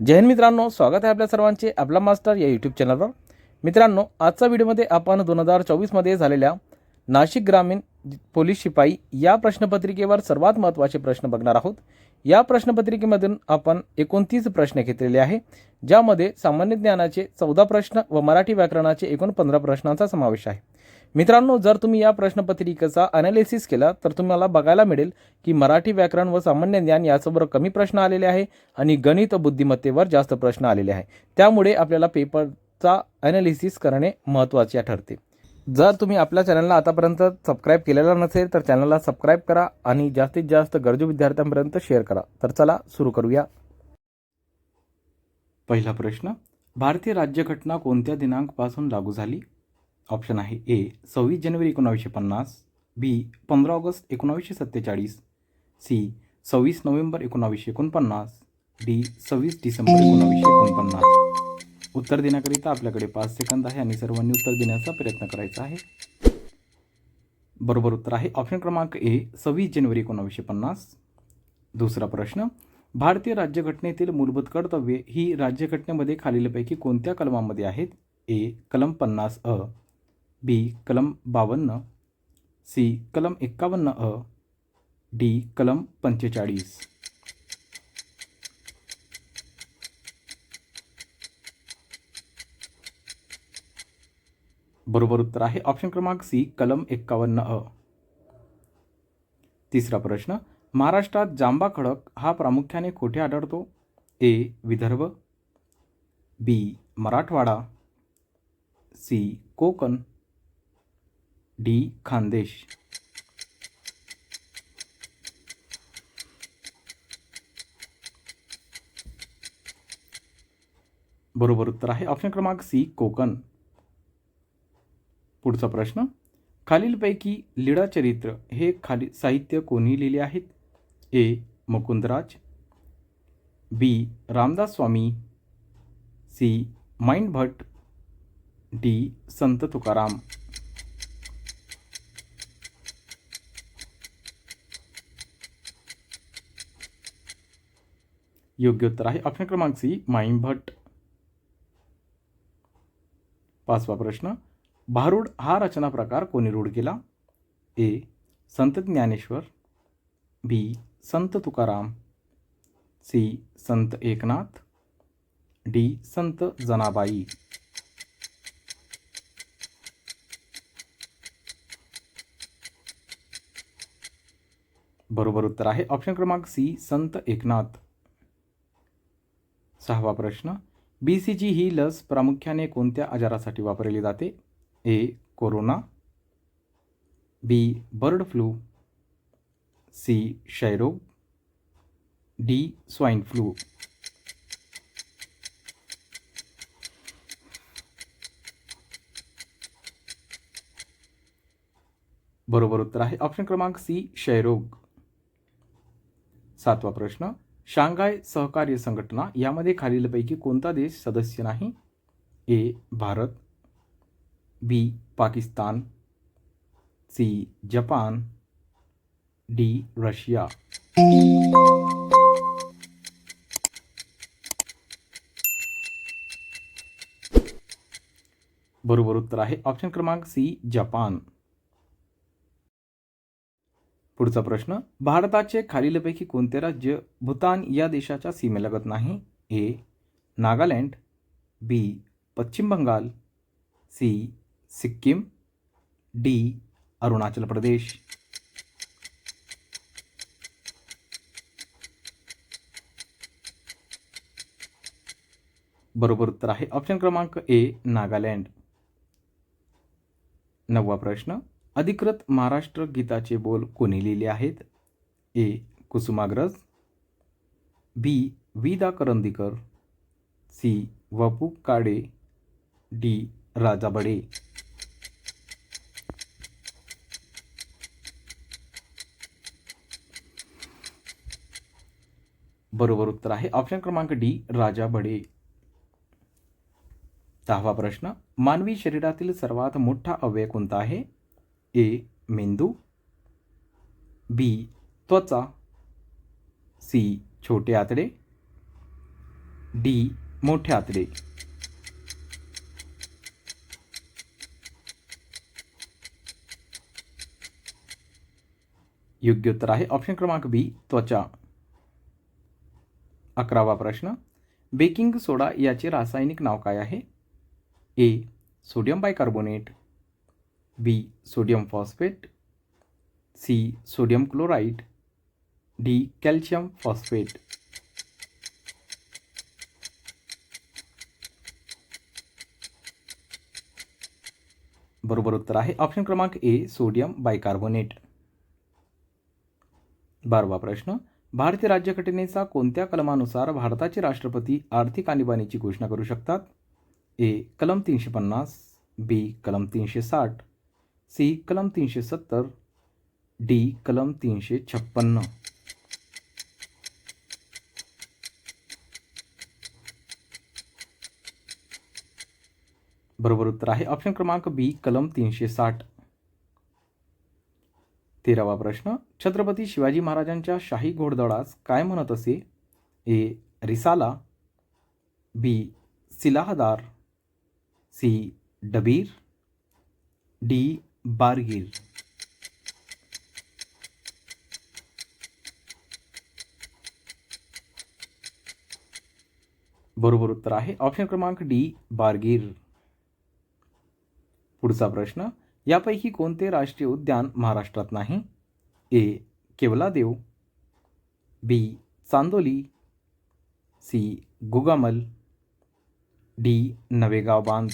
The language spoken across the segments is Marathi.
जय हिंद मित्रांनो स्वागत आहे आपल्या सर्वांचे आपला मास्टर या यूट्यूब चॅनलवर मित्रांनो आजच्या व्हिडिओमध्ये आपण दोन हजार चोवीसमध्ये झालेल्या नाशिक ग्रामीण पोलीस शिपाई या प्रश्नपत्रिकेवर सर्वात महत्त्वाचे प्रश्न बघणार आहोत. या प्रश्नपत्रिकेमधून आपण एकोणतीस प्रश्न घेतलेले आहे ज्यामध्ये सामान्य ज्ञानाचे चौदा प्रश्न व मराठी व्याकरणाचे एकूण पंधरा प्रश्नांचा समावेश आहे. मित्रांनो जर तुम्ही या प्रश्नपत्रिकेचा अनालिसिस केला तर तुम्हाला बघायला मिळेल की मराठी व्याकरण व सामान्य ज्ञान यासोबत कमी प्रश्न आलेले आहे आणि गणित बुद्धिमत्तेवर जास्त प्रश्न आलेले आहे. त्यामुळे आपल्याला पेपरचा अनालिसिस करणे महत्त्वाचे ठरते. जर तुम्ही आपल्या चॅनलला आतापर्यंत सबस्क्राईब केलेला नसेल तर चॅनलला सबस्क्राईब करा आणि जास्तीत जास्त गरजू विद्यार्थ्यांपर्यंत शेअर करा. तर चला सुरू करूया. पहिला प्रश्न भारतीय राज्यघटना कोणत्या दिनांकपासून लागू झाली? ऑप्शन आहे ए सव्वीस जानेवारी एकोणावीसशे पन्नास बी पंधरा ऑगस्ट एकोणावीसशे सत्तेचाळीस सी सव्वीस नोव्हेंबर एकोणावीसशे एकोणपन्नास डी सव्वीस डिसेंबर एकोणावीसशे एकोणपन्नास. उत्तर देण्याकरिता आपल्याकडे पाच सेकंद आहे आणि सर्वांनी उत्तर देण्याचा प्रयत्न करायचा आहे. बरोबर उत्तर आहे ऑप्शन क्रमांक ए सव्वीस जानेवारी एकोणावीसशे पन्नास. दुसरा प्रश्न भारतीय राज्यघटनेतील मूलभूत कर्तव्ये ही राज्यघटनेमध्ये खालीलपैकी कोणत्या कलमामध्ये आहेत? ए कलम पन्नास अ बी कलम बावन्न सी कलम एक्कावन्न अ डी कलम पंचेचाळीस. बरोबर उत्तर आहे ऑप्शन क्रमांक सी कलम एक्कावन्न अ. तिसरा प्रश्न महाराष्ट्रात जांबा खडक हा प्रामुख्याने कोठे आढळतो? A Vidarbha B Marathwada C Konkan. D Khandesh. बरोबर उत्तर आहे. ऑप्शन क्रमांक सी कोकण. पुढचा प्रश्न. खालीलपैकी लीळा चरित्र हे खाली साहित्य कोणी लिहिले आहेत? A Mukundraj. B Ramdas Swami. C mind Bhat D Sant Tukaram. योग्य उत्तर आहे. ऑप्शन क्रमांक सी माईम भट्ट पाचवा प्रश्न. भारूड हा रचना प्रकार कोणी रूढ केला? ए संत ज्ञानेश्वर. बी संत तुकाराम. सी संत एकनाथ. डी संत जनाबाई. बरोबर उत्तर आहे. ऑप्शन क्रमांक सी संत एकनाथ. सहावा प्रश्न. बी सी जी ही लस प्रामुख्याने कोणत्या आजारासाठी वापरली जाते? A corona. B bird flu. C क्षयरोग. D swine flu. बरोबर उत्तर आहे. ऑप्शन क्रमांक सी क्षयरोग. सातवा प्रश्न. शांघाय सहकार्य संघटना यामध्ये खालीलपैकी कोणता देश सदस्य नाही? A. Bharat B. Pakistan C. Japan D. Russia. बरोबर उत्तर आहे ऑप्शन क्रमांक सी. जपान. पुढचा प्रश्न भारताचे खालीलपैकी कोणते राज्य भूतान या देशाच्या सीमेलगत नाही? A Nagaland B Paschim Bengal C Sikkim D Arunachal Pradesh. बरोबर उत्तर आहे. ऑप्शन क्रमांक ए नागालँड. नववा प्रश्न अधिकृत महाराष्ट्र गीताचे बोल कोणी लिहिले आहेत? ए. कुसुमाग्रज बी. विदा करंदीकर सी. वपू काडे डी. राजा बडे बरोबर उत्तर आहे. ऑप्शन क्रमांक डी राजा बडे दहावा प्रश्न. मानवी शरीरातील सर्वात मोठा अवयव कोणता आहे? ए मेंदू बी त्वचा सी छोटे आतडे डी मोठे आतडे. योग्य उत्तर आहे ऑप्शन क्रमांक बी त्वचा. अकरावा प्रश्न बेकिंग सोडा याचे रासायनिक नाव काय आहे? A sodium bicarbonate B sodium phosphate C sodium chloride D calcium phosphate बरोबर उत्तर आहे. ऑप्शन क्रमांक ए सोडियम बायकार्बोनेट बारवा प्रश्न. भारतीय राज्यघटनेचा कोणत्या कलमानुसार भारताचे राष्ट्रपती आर्थिक आणीबाणीची घोषणा करू शकतात? ए कलम तीनशे पन्नास. बी कलम तीनशे साठ. सी कलम तीनशे सत्तर डी कलम तीनशे छप्पन्न बरोबर उत्तर आहे. ऑप्शन क्रमांक बी कलम तीनशे साठ. तेरावा प्रश्न. छत्रपती शिवाजी महाराजांच्या शाही घोडदळास काय म्हणत असे? A Risala B सिलाहदार C Dabir D बारगीर बरोबर उत्तर आहे. ऑप्शन क्रमांक डी बारगीर पुढचा प्रश्न, यापैकी कोणते राष्ट्रीय उद्यान महाराष्ट्रात नाही? A, Keoladeo. B, Chandoli. C, Gugamal. D, Navegaon Bandh.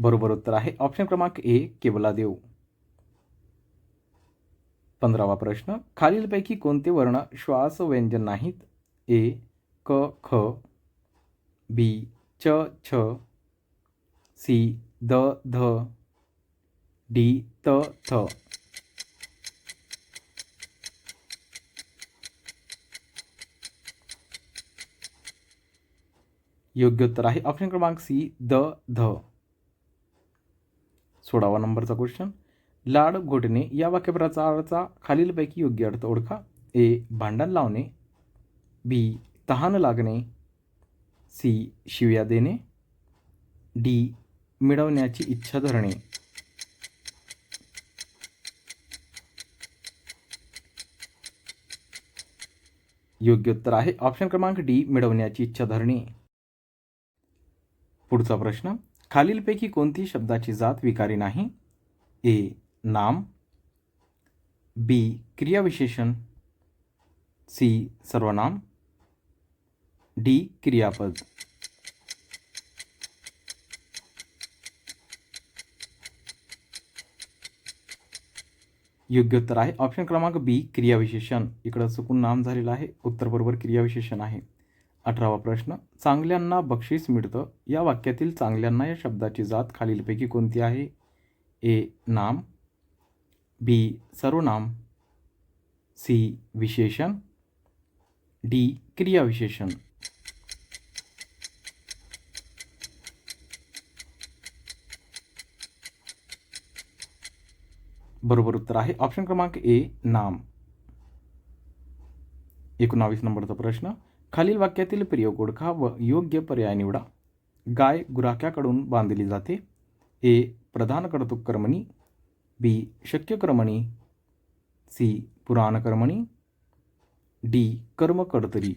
बरोबर उत्तर आहे. ऑप्शन क्रमांक ए केवला देव पंधरावा प्रश्न. खालीलपैकी कोणते वर्ण श्वास व्यंजन नाहीत? ए क ख. बी च छ. सी द ध. डी त थ. योग्य उत्तर आहे. ऑप्शन क्रमांक सी द ध. सोळावा नंबरचा क्वेश्चन लाड घोटणे या वाक्यप्रचाराचा खालीलपैकी योग्य अर्थ ओळखा. ए भांडण लावणे. बी तहान लागणे. सी शिव्या देणे. डी मिळवण्याची इच्छा धरणे. योग्य उत्तर आहे. ऑप्शन क्रमांक डी मिळवण्याची इच्छा धरणे. पुढचा प्रश्न. खालीलपैकी कोणती शब्दाची जात विकारी नाही? ए. नाम. बी. क्रियाविशेषण. सी. सर्वनाम. डी. क्रियापद. योग्य उत्तर आहे. ऑप्शन क्रमांक बी. क्रियाविशेषण. इकडं चुकून नाम झालेलं आहे. उत्तर बरोबर क्रियाविशेषण आहे. अठरावा प्रश्न चांगल्यांना बक्षीस मिळतं. या वाक्यातील चांगल्यांना या शब्दाची जात खालीलपैकी कोणती आहे? ए नाम. बी सर्वनाम. सी विशेषण. डी क्रियाविशेषण. बरोबर उत्तर आहे ऑप्शन क्रमांक ए नाम. एकोणावीस नंबरचा प्रश्न. खालील वाक्यातील प्रयोग ओळखा व योग्य पर्याय निवडा. गाय गुराख्याकडून बांधली जाते. ए. प्रधान कर्तुक कर्मणी. बी. शक्य कर्मणी. सी. पुराण कर्मणी. डी. कर्म कडतरी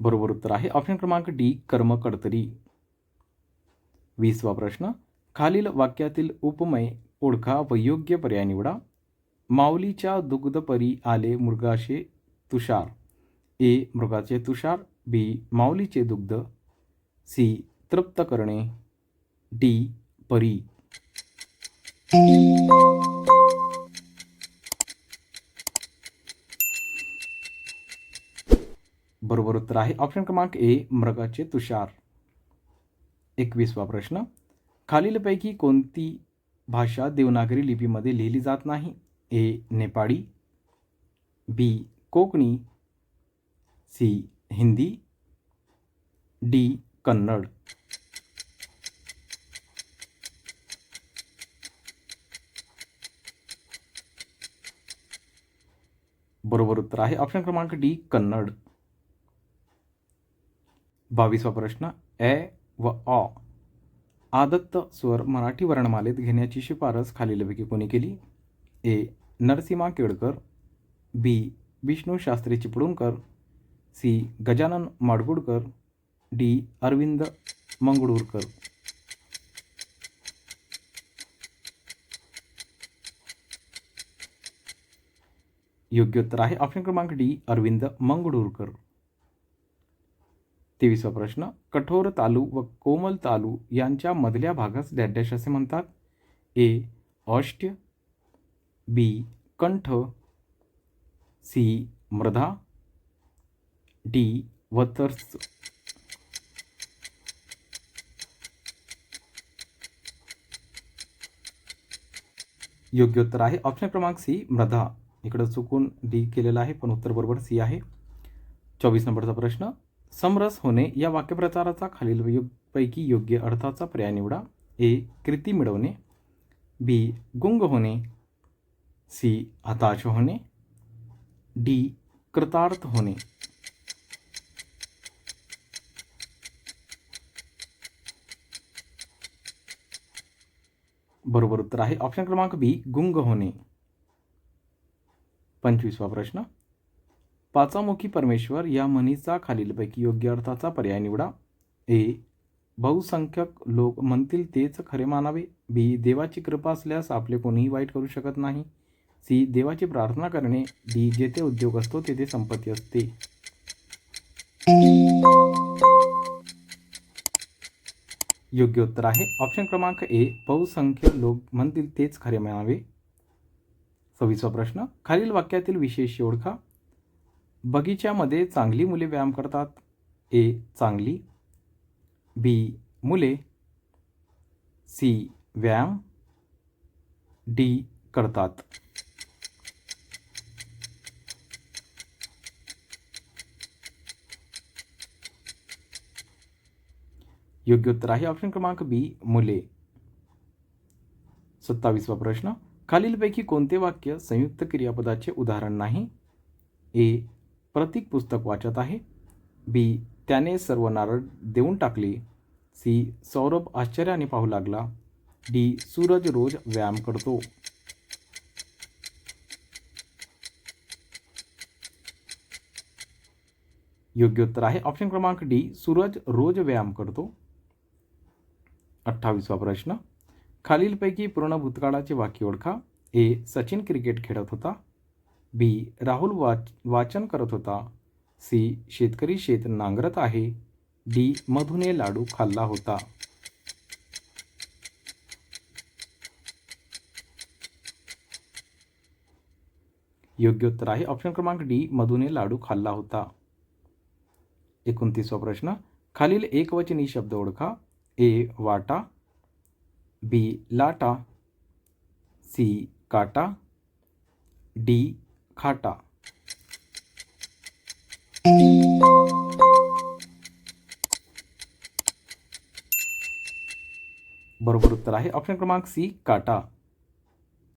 बरोबर उत्तर आहे. ऑप्शन क्रमांक डी. कर्म वीसवा प्रश्न. खालील वाक्यातील उपमय ओळखा व योग्य पर्याय निवडा. माऊलीच्या दुग्धपरी आले मृगाचे तुषार. ए. मृगाचे तुषार. बी माऊलीचे दुग्ध. सी तृप्त करणे. डी परी. बरोबर उत्तर आहे. ऑप्शन क्रमांक ए मृगाचे तुषार. एकवीसवा प्रश्न. खालीलपैकी कोणती भाषा देवनागरी लिपीमध्ये लिहिली जात नाही? A, Nepali, B, Konkani, C, Hindi, D, Kannada. बरोबर उत्तर आहे. ऑप्शन क्रमांक डी, कन्नड. बावीसवा प्रश्न, ए व अ. आदत्त स्वर मराठी वर्णमालेत घेण्याची शिफारस खालीलपैकी कोणी केली? A. Narsimha Kelkar B. Vishnu Shastri Chiplunkar C. Gajanan Madgulkar D. Arvind Mangrulkar. योग्य उत्तर आहे ऑप्शन क्रमांक डी. अरविंद मंगळूरकर. तेवीसवा प्रश्न कठोर तालू व कोमल तालू यांच्या मधल्या भागास डॅडॅश असे म्हणतात. ए अष्ट बी कंठ सी मृधा डी वतर्स. योग्य उत्तर आहे ऑप्शन क्रमांक सी मृधा इकडं चुकून डी केलेलं आहे पण उत्तर बरोबर सी आहे. चोवीस नंबरचा प्रश्न समरस होणे या वाक्यप्रचाराचा खालील यो- पैकी योग्य अर्थाचा पर्याय निवडा. ए. कृती मिळवणे. बी. गुंग होणे. सी. हताश होणे. डी. कृतार्थ होणे. बरोबर उत्तर आहे. ऑप्शन क्रमांक बी. गुंग होणे. पंचवीसवा प्रश्न. पाचामुखी परमेश्वर या म्हणीचा खालीलपैकी योग्य अर्थाचा पर्याय निवडा. ए. बहुसंख्यक लोक म्हणतील तेच खरे मानावे. बी. देवाची कृपा असल्यास आपले कोणीही वाईट करू शकत नाही. सी. देवाची प्रार्थना करणे. डी. जेथे उद्योग असतो तेथे संपत्ती असते. योग्य उत्तर आहे. ऑप्शन क्रमांक ए. बहुसंख्य लोक म्हणतील तेच खरे म्हणावे सव्वीसवा प्रश्न. खालील वाक्यातील विशेष ओळखा. बगीच्यामध्ये चांगली मुले व्यायाम करतात. ए चांगली. बी मुले. सी व्यायाम. डी करतात. योग्य उत्तर आहे ऑप्शन क्रमांक बी मुले. सत्तावीसवा प्रश्न. खालीलपैकी कोणते वाक्य संयुक्त क्रियापदाचे उदाहरण नाही? ए प्रतीक पुस्तक वाचत आहे. बी त्याने सर्व नारळ देऊन टाकले. सी सौरभ आश्चर्याने पाहू लागला. डी सूरज रोज व्यायाम करतो. योग्य उत्तर आहे. ऑप्शन क्रमांक डी सूरज रोज व्यायाम करतो. अठ्ठावीसवा प्रश्न. खालीलपैकी पूर्ण भूतकाळाचे वाक्य ओळखा. ए सचिन क्रिकेट खेळत होता. बी. राहुल वाच वाचन करत होता. सी. शेतकरी शेत नांगरत आहे. डी. मधुने लाडू खाल्ला होता. योग्य उत्तर आहे. ऑप्शन क्रमांक डी. मधुने लाडू खाल्ला होता. एकोणतीसवा प्रश्न. खालील एकवचनी शब्द ओळखा. ए. वाटा. बी. लाटा. सी. काटा. डी. खाटा. बरोबर उत्तर आहे. ऑप्शन क्रमांक सी काटा.